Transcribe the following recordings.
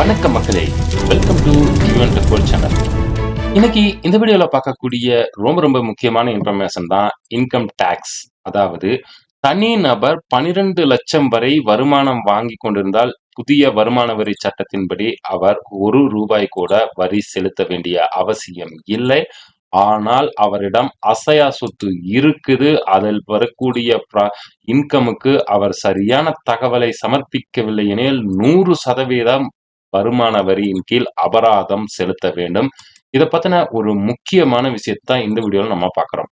வணக்கம் மக்களே. Welcome to UN டெக்கோல் சேனல் இன்னைக்கு இந்த வீடியோல பார்க்கக்கூடிய ரொம்ப ரொம்ப முக்கியமான இன்ஃபர்மேஷன் தான் இன்கம் டேக்ஸ் அதாவது தனி நபர் பனிரெண்டு லட்சம் வரை வருமானம் வாங்கி கொண்டிருந்தால் புதிய வருமான வரி சட்டத்தின்படி அவர் ஒரு ரூபாய் கூட வரி செலுத்த வேண்டிய அவசியம் இல்லை. ஆனால் அவரிடம் அசையா சொத்து இருக்குது. அதில் வரக்கூடிய இன்கமுக்கு அவர் சரியான தகவலை சமர்ப்பிக்கவில்லை எனில் நூறு சதவீதம் வருமான வரியின் கீழ் அபராதம் செலுத்த வேண்டும். இதை பத்தின ஒரு முக்கியமான விஷயத்தான் இந்த வீடியோவில் நம்ம பார்க்குறோம்.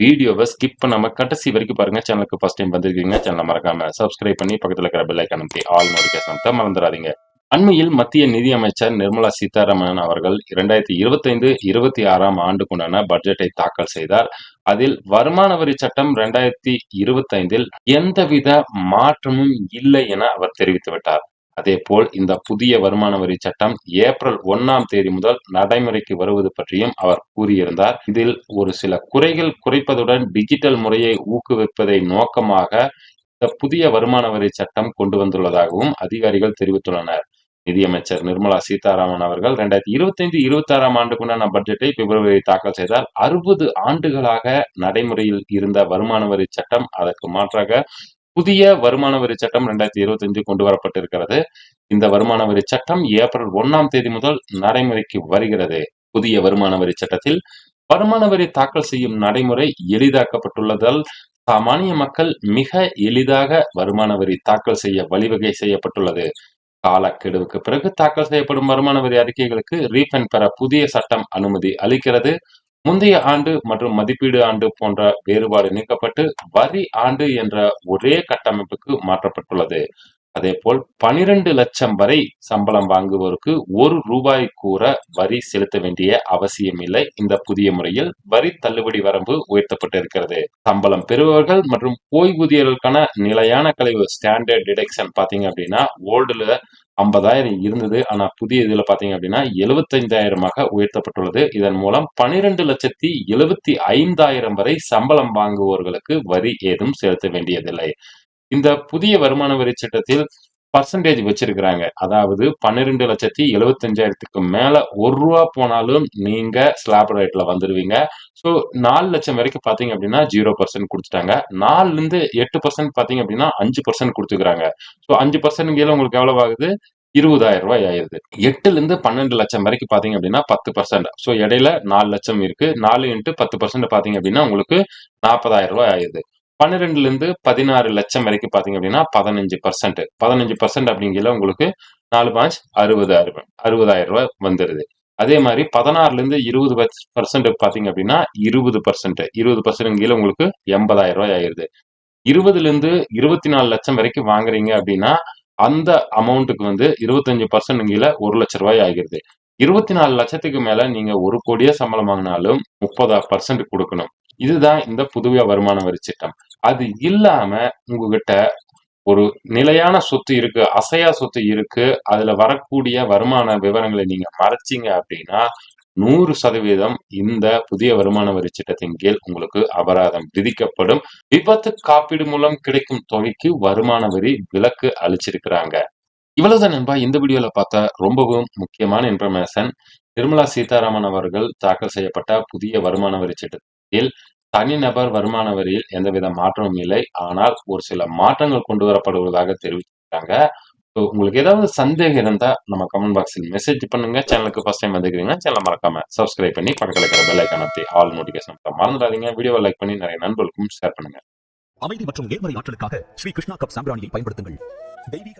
வீடியோவை ஸ்கிப் பண்ணாம கடைசி வரைக்கும் பாருங்க. சேனலுக்கு ஃபர்ஸ்ட் டைம் வந்திருக்கீங்க சேனலை மறக்காம சப்ஸ்கிரைப் பண்ணி பக்கத்துல இருக்கிற பெல் ஐக்கான் அமைத்தி ஆல் நோட்டிஃபிகேஷன் மறந்துடாதீங்க. அண்மையில் மத்திய நிதியமைச்சர் நிர்மலா சீதாராமன் அவர்கள் இரண்டாயிரத்தி இருபத்தைந்து இருபத்தி ஆறாம் ஆண்டுக்குண்டான பட்ஜெட்டை தாக்கல் செய்தார். அதில் வருமான வரி சட்டம் இரண்டாயிரத்தி இருபத்தைந்தில் எந்தவித மாற்றமும் இல்லை என அவர் தெரிவித்து விட்டார். அதேபோல் இந்த புதிய வருமான வரி சட்டம் ஏப்ரல் ஒன்னாம் தேதி முதல் நடைமுறைக்கு வருவது பற்றியும் அவர் கூறியிருந்தார். இதில் ஒரு சில குறைகள் குறைப்பதுடன் டிஜிட்டல் முறையை ஊக்குவிப்பதை நோக்கமாக இந்த புதிய வருமான வரி சட்டம் கொண்டு வந்துள்ளதாகவும் அதிகாரிகள் தெரிவித்துள்ளனர். நிதியமைச்சர் நிர்மலா சீதாராமன் அவர்கள் ரெண்டாயிரத்தி இருபத்தைந்து இருபத்தி ஆறாம் ஆண்டுக்குண்டான பட்ஜெட்டை பிப்ரவரி தாக்கல் செய்தார். அறுபது ஆண்டுகளாக நடைமுறையில் இருந்த வருமான வரி சட்டம் அதற்கு மாற்றாக புதிய வருமான வரி சட்டம் ரெண்டாயிரத்தி இருபத்தஞ்சு கொண்டு வரப்பட்டிருக்கிறது. இந்த வருமான வரி சட்டம் ஏப்ரல் ஒன்னாம் தேதி முதல் நடைமுறைக்கு வருகிறது. புதிய வருமான வரி சட்டத்தில் வருமான வரி தாக்கல் செய்யும் நடைமுறை எளிதாக்கப்பட்டுள்ளதால் சாமானிய மக்கள் மிக எளிதாக வருமான வரி தாக்கல் செய்ய வழிவகை செய்யப்பட்டுள்ளது. காலக்கெடுவுக்கு பிறகு தாக்கல் செய்யப்படும் வருமான வரி அறிக்கைகளுக்கு ரீஃபண்ட் பெற புதிய சட்டம் அனுமதி அளிக்கிறது. முந்தைய ஆண்டு மற்றும் மதிப்பீடு ஆண்டு போன்ற வேறுபாடு நீக்கப்பட்டு வரி ஆண்டு என்ற ஒரே கட்டமைப்புக்கு மாற்றப்பட்டுள்ளது. அதே போல் பனிரெண்டு லட்சம் வரை சம்பளம் வாங்குவோருக்கு ஒரு ரூபாய் கூற வரி செலுத்த வேண்டிய அவசியம் இல்லை இந்த புதிய முறையில் வரி தள்ளுபடி வரம்பு உயர்த்தப்பட்டிருக்கிறது. சம்பளம் பெறுபவர்கள் மற்றும் ஓய்வூதியர்களுக்கான நிலையான கழிவு ஸ்டாண்டர்ட் டிடெக்ஷன் பாத்தீங்க அப்படின்னா ஓல்டுல ஐம்பதாயிரம் இருந்தது. ஆனா புதிய இதுல பாத்தீங்க அப்படின்னா எழுபத்தைந்தாயிரமாக உயர்த்தப்பட்டுள்ளது. இதன் மூலம் பனிரெண்டு லட்சத்தி எழுபத்தி ஐந்தாயிரம் வரை சம்பளம் வாங்குவோர்களுக்கு வரி ஏதும் செலுத்த வேண்டியதில்லை. இந்த புதிய வருமான வரி சட்டத்தில் பர்சன்டேஜ் வச்சிருக்கிறாங்க. அதாவது பன்னிரெண்டு லட்சத்தி எழுபத்தஞ்சாயிரத்துக்கு மேல ஒரு ரூபா போனாலும் நீங்க ஸ்லாப் ரேட்ல வந்துருவீங்க. ஸோ நாலு லட்சம் வரைக்கும் பாத்தீங்க அப்படின்னா ஜீரோ பர்சன்ட் கொடுத்துட்டாங்க. நாலுல இருந்து எட்டு பர்சன்ட் பாத்தீங்க அப்படின்னா அஞ்சு பர்சன்ட் கொடுத்துக்கிறாங்க. ஸோ அஞ்சு பர்சன்ட் கீழே உங்களுக்கு எவ்வளவு ஆகுது? இருபதாயிரம் ரூபாய் ஆயிருது. எட்டுல இருந்து பன்னெண்டு லட்சம் வரைக்கும் பாத்தீங்க அப்படின்னா பத்து பர்சன்ட் ஸோ இடையில நாலு லட்சம் இருக்கு. நாலு இன்ட்டு பத்து பர்சன்ட் பாத்தீங்க அப்படின்னா உங்களுக்கு நாற்பதாயிரம் ரூபாய் ஆயிருது. பன்னிரெண்டுல இருந்து பதினாறு லட்சம் வரைக்கும் பாத்தீங்க அப்படின்னா பதினஞ்சு பர்சன்ட் பதினஞ்சு பர்சன்ட் அப்படிங்கிற உங்களுக்கு நாலு பாஞ்ச் அறுபது அறுபதாயிரம் ரூபாய் வந்துருது. அதே மாதிரி பதினாறுல இருந்து இருபது பர்சன்ட் பாத்தீங்க அப்படின்னா இருபது பர்சன்ட் இருபது பர்சன்ட் கீழே உங்களுக்கு எண்பதாயிரம் ரூபாய் ஆயிருது. இருபதுல இருந்து இருபத்தி நாலு லட்சம் வரைக்கும் வாங்குறீங்க அப்படின்னா அந்த அமௌண்ட்டுக்கு வந்து இருபத்தஞ்சு பர்சன்ட் கீழே ஒரு லட்ச ரூபாய் ஆகிருது. இருபத்தி நாலு லட்சத்துக்கு மேல நீங்க ஒரு கோடியே சம்பளம் வாங்கினாலும் முப்பதா பர்சன்ட் கொடுக்கணும். இதுதான் இந்த புதிய வருமான வரி சட்டம். அது இல்லாம உங்ககிட்ட ஒரு நிலையான சொத்து இருக்கு அசையா சொத்து இருக்கு அதுல வரக்கூடிய வருமான விவரங்களை நீங்க மறைச்சீங்க அப்படின்னா நூறு சதவீதம் இந்த புதிய வருமான வரி சட்டத்தின் கீழ் உங்களுக்கு அபராதம் விதிக்கப்படும். விபத்து காப்பீடு மூலம் கிடைக்கும் தொகைக்கு வருமான வரி விலக்கு அளிச்சிருக்கிறாங்க. இவ்வளவுதான் நண்பா. இந்த வீடியோல பார்த்த ரொம்பவும் முக்கியமான இன்ஃபர்மேஷன் நிர்மலா சீதாராமன் அவர்கள் தாக்கல் செய்யப்பட்ட புதிய வருமான வரி சட்டத்தில் தனிநபர் வருமான வரியில் எந்தவித மாற்றமும் இல்லை. ஆனால் ஒரு சில மாற்றங்கள் கொண்டு வரப்படுவதாக தெரிவிச்சிருக்காங்க. உங்களுக்கு ஏதாவது சந்தேகம் இருந்தா நம்ம கமெண்ட் பாக்ஸில் மெசேஜ் பண்ணுங்க. சேனலுக்கு ஃபர்ஸ்ட் டைம் வந்துக்கிறீங்க சேனல் மறக்காம சப்ஸ்கிரைப் பண்ணி பக்கத்தில் இருக்கிற பெல் ஐக்கான் அமைத்தி ஆல் நோட்டிஃபிகேஷன் மறந்துடாதீங்க. வீடியோவை லைக் பண்ணி நிறைய நண்பர்களுக்கும் ஷேர் பண்ணுங்க. அமைதி மற்றும் நேர்மறை ஆற்றலுக்காக ஸ்ரீ கிருஷ்ணா கப் சாம்பிராணியை பயன்படுத்துங்கள். தெய்வீக